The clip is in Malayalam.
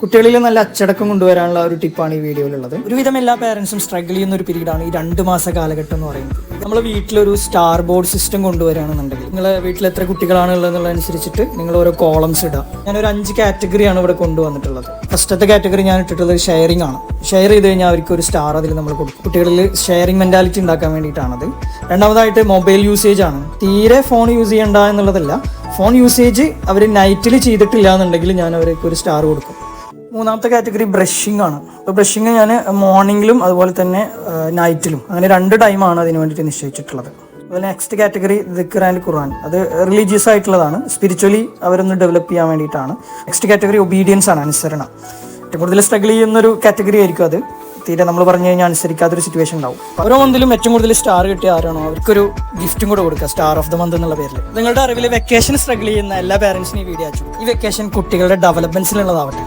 കുട്ടികളിൽ നല്ല അച്ചടക്കം കൊണ്ടുവരാനുള്ള ഒരു ടിപ്പാണ് ഈ വീഡിയോയിലുള്ളത്. ഒരുവിധം എല്ലാ പേരൻസും സ്ട്രഗിൾ ചെയ്യുന്ന ഒരു പീരീഡാണ് ഈ രണ്ട് മാസ കാലഘട്ടം എന്ന് പറയുന്നത്. നമ്മൾ വീട്ടിലൊരു സ്റ്റാർ ബോർഡ് സിസ്റ്റം കൊണ്ടുവരികയാണെന്നുണ്ടെങ്കിൽ നിങ്ങൾ വീട്ടിൽ എത്ര കുട്ടികളാണ് ഉള്ളതെന്നുള്ളതനുസരിച്ചിട്ട് നിങ്ങൾ ഓരോ കോളംസ് ഇടുക. ഒരു അഞ്ച് കാറ്റഗറിയാണ് ഇവിടെ കൊണ്ടുവന്നിട്ടുള്ളത്. ഫസ്റ്റത്തെ കാറ്റഗറി ഞാൻ ഇട്ടിട്ടുള്ളത് ഷെയറിംഗ് ആണ്. ഷെയർ ചെയ്ത് കഴിഞ്ഞാൽ അവർക്ക് ഒരു സ്റ്റാർ അതിൽ നമ്മൾ കൊടുക്കും. കുട്ടികളിൽ ഷെയറിംഗ് മെന്റാലിറ്റി ഉണ്ടാക്കാൻ വേണ്ടിയിട്ടാണത്. രണ്ടാമതായിട്ട് മൊബൈൽ യൂസേജ് ആണ്. തീരെ ഫോൺ യൂസ് ചെയ്യണ്ട എന്നുള്ളതല്ല ഫോൺ യൂസേജ് അവർ നൈറ്റിൽ ചെയ്തിട്ടില്ല എന്നുണ്ടെങ്കിൽ ഞാൻ അവർക്ക് ഒരു സ്റ്റാർ കൊടുക്കും. മൂന്നാമത്തെ കാറ്റഗറി ബ്രഷിംഗ് ആണ്. അപ്പോൾ ബ്രഷിംഗ് ഞാൻ മോർണിംഗിലും അതുപോലെ തന്നെ നൈറ്റിലും. അങ്ങനെ രണ്ട് ടൈമാണ് അതിന് വേണ്ടിയിട്ട് നിശ്ചയിച്ചിട്ടുള്ളത്. അതുപോലെ നെക്സ്റ്റ് കാറ്റഗറി ദിക്കർ ആൻഡ് ഖുർആൻ. അത് റിലീജിയസ് ആയിട്ടുള്ളതാണ്. സ്പിരിച്വലി അവരൊന്ന് ഡെവലപ്പ് ചെയ്യാൻ വേണ്ടിയിട്ടാണ്. നെക്സ്റ്റ് കാറ്റഗറി ഒബീഡിയൻസ് ആണ് അനുസരണ. ഏറ്റവും കൂടുതൽ സ്ട്രഗിൾ ചെയ്യുന്ന ഒരു കാറ്റഗറി ആയിരിക്കും അത്. തീരെ നമ്മൾ പറഞ്ഞു കഴിഞ്ഞാൽ അനുസരിക്കാത്തൊരു സിറ്റുവേഷൻ ഉണ്ടാവും. ഓരോ മന്തിലും ഏറ്റവും കൂടുതൽ സ്റ്റാർ കിട്ടിയ ആരാണോ അവർക്കൊരു ഗിഫ്റ്റും കൂടെ കൊടുക്കുക സ്റ്റാർ ഓഫ് ദ മന്ത് എന്നുള്ള പേരിൽ നിങ്ങളുടെ അറിവിൽ വെക്കേഷൻ സ്ട്രഗിൾ ചെയ്യുന്ന എല്ലാ പാരൻസിനും ഈ വീഡിയോ അയച്ചു. ഈ വെക്കേഷൻ കുട്ടികളുടെ ഡെവലപ്മെന്റ്സിലുള്ളതാവട്ടെ